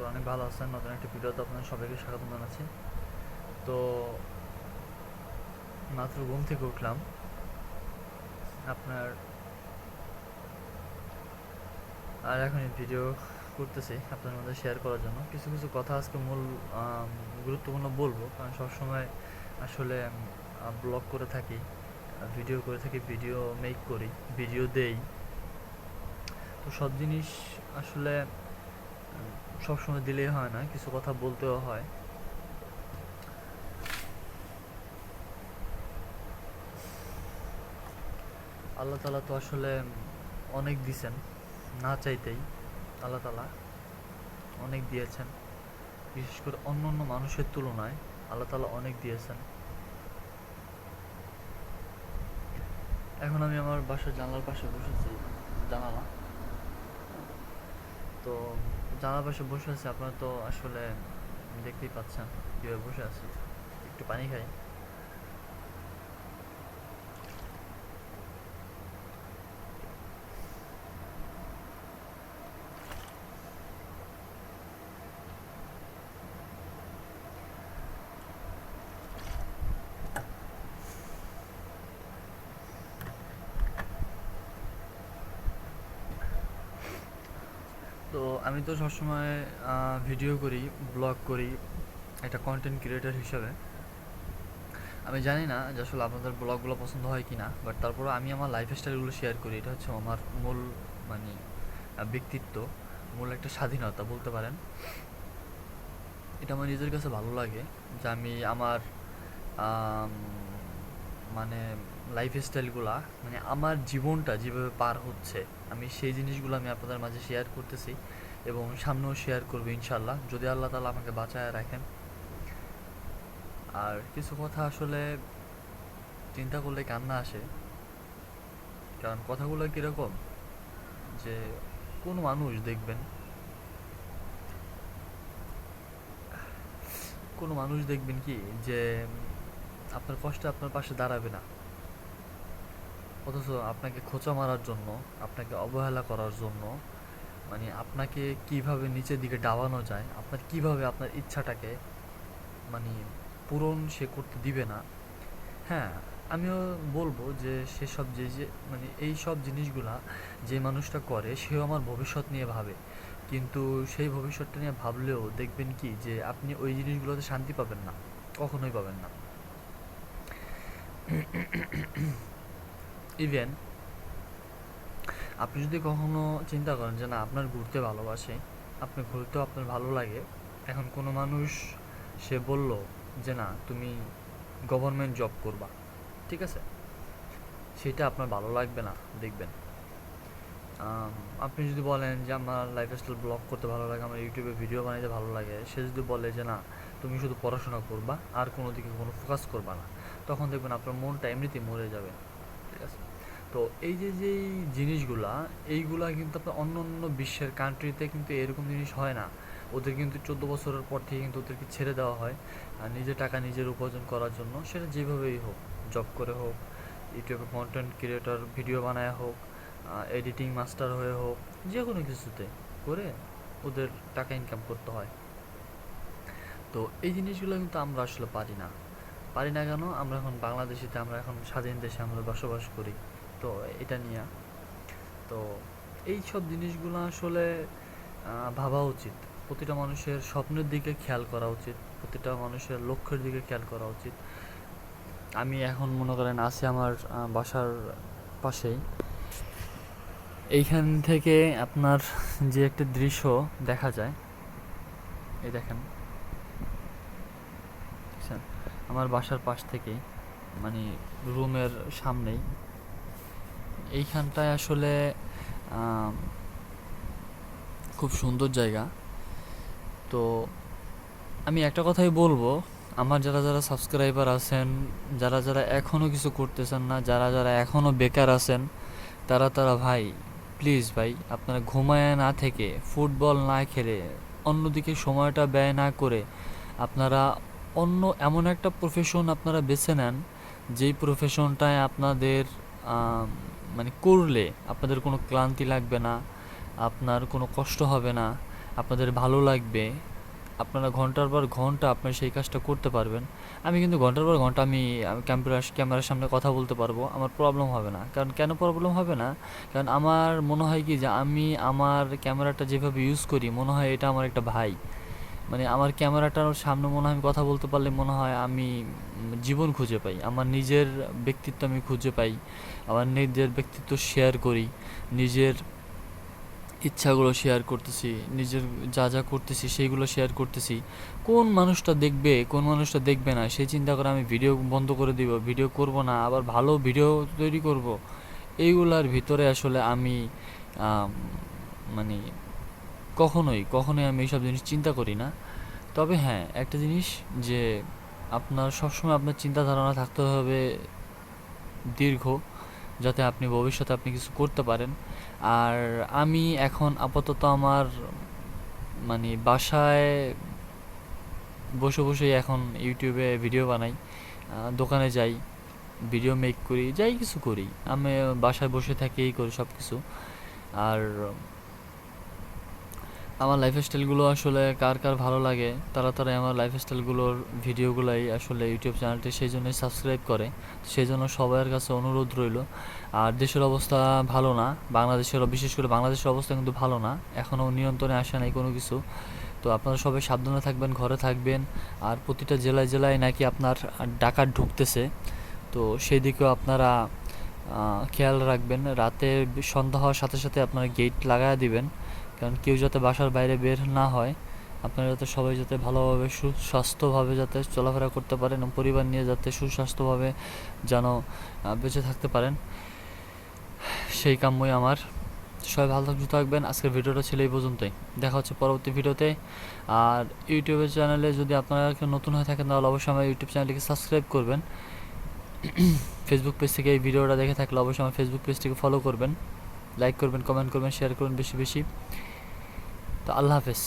করি অনেক ভালো আছেন নতুন একটি ভিডিওতে আপনাদের সবাইকে স্বাগত জানাচ্ছি। তো মাত্র ঘুম থেকে উঠলাম। আপনার আর এখন ভিডিও করতেছি আপনাদের মধ্যে শেয়ার করার জন্য। কিছু কিছু কথা আজকে মূল গুরুত্বপূর্ণ বলব। কারণ সবসময় আসলে ব্লগ করে থাকি ভিডিও করে থাকি ভিডিও মেক করি ভিডিও দেই। তো সব জিনিস আসলে সবসময় দিলেই হয় না, কিছু কথা বলতেও হয়। আল্লাহ তালা তো আসলে অনেক দিছেন, না চাইতেই আল্লাহ তালা অনেক দিয়েছেন। বিশেষ করে অন্য অন্য মানুষের তুলনায় আল্লাহ তালা অনেক দিয়েছেন। এখন আমি আমার বাসার জানলার পাশে বসেছি, জানালা। তো জানালার পাশে বসে আছি, আপনারা তো আসলে দেখতেই পাচ্ছেন, কীভাবে বসে আছি। একটু পানি খাই। তো আমি তো সবসময় ভিডিও করি ব্লগ করি, একটা কন্টেন্ট ক্রিয়েটার হিসাবে। আমি জানি না যে আসলে আপনাদের ব্লগগুলো পছন্দ হয় কি না বাট তারপরে আমি আমার লাইফ স্টাইলগুলো শেয়ার করি। এটা হচ্ছে আমার মূল মানে ব্যক্তিত্ব, মূল একটা স্বাধীনতা বলতে পারেন। এটা আমার নিজের কাছে ভালো লাগে যে আমি আমার মানে লাইফ স্টাইলগুলা মানে আমার জীবনটা যেভাবে পার হচ্ছে, আমি সেই জিনিসগুলো আমি আপনাদের মাঝে শেয়ার করতেছি এবং সামনেও শেয়ার করব ইনশাল্লাহ যদি আল্লাহ তালা আমাকে বাঁচায় রাখেন। আর কিছু কথা আসলে চিন্তা করলে কান্না আসে, কারণ কথাগুলো কীরকম? যে কোনো মানুষ দেখবেন, কোনো মানুষ দেখবেন কি? যে আপনার কষ্টে আপনার পাশে দাঁড়াবে না। অথচ আপনাকে খোঁচা মারার জন্য, আপনাকে অবহেলা করার জন্য মানে আপনাকে কীভাবে নিচের দিকে ডাবানো যায়, আপনার কীভাবে আপনার ইচ্ছাটাকে মানে পূরণ সে করতে দিবে না। হ্যাঁ আমিও বলব যে সেসব যে যে মানে এই সব জিনিসগুলা যে মানুষটা করে, সেও আমার ভবিষ্যৎ নিয়ে ভাবে। কিন্তু সেই ভবিষ্যৎটা নিয়ে ভাবলেও দেখবেন কি যে আপনি ওই জিনিসগুলোতে শান্তি পাবেন না, কখনোই পাবেন না। ইভেন আপনি যদি কখনো চিন্তা করেন যে না, আপনার ঘুরতে ভালোবাসে, আপনি ঘুরতেও আপনার ভালো লাগে, এখন কোনো মানুষ সে বলল যে না, তুমি গভর্নমেন্ট জব করবা, ঠিক আছে? সেটা আপনার ভালো লাগবে না, দেখবেন। আপনি যদি বলেন যে আমার লাইফস্টাইল ব্লগ করতে ভালো লাগে, আমার ইউটিউবে ভিডিও বানাইতে ভালো লাগে, সে যদি বলে যে না, তুমি শুধু পড়াশোনা করবা, আর কোনো দিকে কোনো ফোকাস করবা না, তখন দেখবেন আপনার মনটা এমনিতেই মরে যাবে, ঠিক আছে? তো এই যে যেই জিনিসগুলা, এইগুলা কিন্তু আপনার অন্য অন্য বিশ্বের কান্ট্রিতে কিন্তু এরকম জিনিস হয় না। ওদের কিন্তু চোদ্দ বছরের পর থেকে কিন্তু ওদেরকে ছেড়ে দেওয়া হয়। আর নিজের টাকা নিজের উপার্জন করার জন্য সেটা যেভাবেই হোক জব করে হোক, ইউটিউবে কন্টেন্ট ক্রিয়েটর ভিডিও বানায় হোক এডিটিং মাস্টার হয়ে হোক যে কোনো কিছুতে করে ওদের টাকা ইনকাম করতে হয়। তো এই জিনিসগুলো কিন্তু আমরা আসলে পারি না। পারি না কেন? আমরা এখন বাংলাদেশিতে, আমরা এখন স্বাধীন দেশে আমরা বসবাস করি। তো এটা নিয়ে। তো এই সব জিনিসগুলো আসলে ভাবা উচিত। প্রতিটা মানুষের স্বপ্নের দিকে খেয়াল করা উচিত। প্রতিটা মানুষের লক্ষ্যের দিকে খেয়াল করা উচিত। আমি এখন মনে করেন আছি আমার বাসার পাশেই। এইখান থেকে আপনার যে একটা দৃশ্য দেখা যায়, এই দেখেন। আমার বাসার পাশ থেকেই মানে রুমের সামনেই। এইখানটায় আসলে খুব সুন্দর জায়গা। তো আমি একটা কথাই বলব, আমার যারা যারা সাবস্ক্রাইবার আছেন, যারা যারা এখনও কিছু করতেছেন না, যারা যারা এখনও বেকার আছেন, তারা তারা ভাই প্লিজ ভাই, আপনারা ঘুমায় না থেকে ফুটবল না খেলে, অন্যদিকে সময়টা ব্যয় না করে আপনারা অন্য এমন একটা প্রফেশন আপনারা বেছে নেন, যেই প্রফেশনটায় আপনাদের মানে করলে আপনাদের কোনো ক্লান্তি লাগবে না, আপনার কোনো কষ্ট হবে না, আপনাদের ভালো লাগবে, আপনারা ঘণ্টার পর ঘণ্টা আপনার সেই কাজটা করতে পারবেন। আমি কিন্তু ঘণ্টার পর ঘণ্টা আমি ক্যামেরার ক্যামেরার সামনে কথা বলতে পারব, আমার প্রবলেম হবে না। কারণ কেন প্রবলেম হবে না? কারণ আমার মনে হয় কি যে আমি আমার ক্যামেরাটা যেভাবে ইউজ করি, মনে হয় এটা আমার একটা ভাই। মানে আমার ক্যামেরাটার সামনে মনে হয় আমি কথা বলতে পারলে মনে হয় আমি জীবন খুঁজে পাই। আমার নিজের ব্যক্তিত্ব আমি খুঁজে পাই। আমার নিজের ব্যক্তিত্ব শেয়ার করি। নিজের ইচ্ছাগুলো শেয়ার করতেছি। নিজের যা যা করতেছি সেইগুলো শেয়ার করতেছি। কোন মানুষটা দেখবে, কোন মানুষটা দেখবে না সেই চিন্তা করে আমি ভিডিও বন্ধ করে দিব ভিডিও করব না, আবার ভালো ভিডিও তৈরি করব। এইগুলার ভিতরে আসলে আমি মানে কখনোই কখনোই আমি এইসব জিনিস চিন্তা করি না। তবে হ্যাঁ একটা জিনিস যে আপনার সবসময় আপনার চিন্তা ধারণা থাকতে হবে দীর্ঘ, যাতে আপনি ভবিষ্যতে আপনি কিছু করতে পারেন। আর আমি এখন আপাতত আমার মানে বাসায় বসে বসে এখন ইউটিউবে ভিডিও বানাই দোকানে যাই, ভিডিও মেক করি, যাই কিছু করি। আমি বাসায় বসে থেকেই করি সব কিছু আর আমার লাইফস্টাইলগুলো আসলে কার কার ভালো লাগে তারা তারা আমার লাইফস্টাইলগুলোর ভিডিওগুলাই আসলে ইউটিউব চ্যানেলটি সেই জন্যই সাবস্ক্রাইব করে। সেই জন্য সবার কাছে অনুরোধ রইল। আর দেশের অবস্থা ভালো না, বাংলাদেশের, বিশেষ করে বাংলাদেশের অবস্থা কিন্তু ভালো না, এখনও নিয়ন্ত্রণে আসে নাই কোনো কিছু। তো আপনারা সবাই সাবধানে থাকবেন, ঘরে থাকবেন। আর প্রতিটা জেলায় জেলায় নাকি আপনার ডাকাত ঢুকতেছে। তো সেই দিকেও আপনারা খেয়াল রাখবেন। রাতে সন্ধ্যা হওয়ার সাথে সাথে আপনারা গেট লাগায় দিবেন। কারণ কেউ যাতে বাসার বাইরে বের না হয়, আপনারা যাতে সবাই যাতে ভালোভাবে সুস্বাস্থ্যভাবে যাতে চলাফেরা করতে পারেন এবং পরিবার নিয়ে যাতে সুস্বাস্থ্যভাবে যেন বেঁচে থাকতে পারেন, সেই কাম্যই আমার। সবাই ভালো থাক- থাকবেন। আজকের ভিডিওটা ছিল এই পর্যন্তই। দেখা হচ্ছে পরবর্তী ভিডিওতে। আর ইউটিউবের চ্যানেলে যদি আপনারা কেউ নতুন হয়ে থাকেন, তাহলে অবশ্যই আমার ইউটিউব চ্যানেলটিকে সাবস্ক্রাইব করবেন। ফেসবুক পেজ থেকে এই ভিডিওটা দেখে থাকলে অবশ্যই আমার ফেসবুক পেজটিকে ফলো করবেন। লাইক করবেন কমেন্ট করবেন শেয়ার করবেন বেশি বেশি। তো আল্লাহ হাফেজ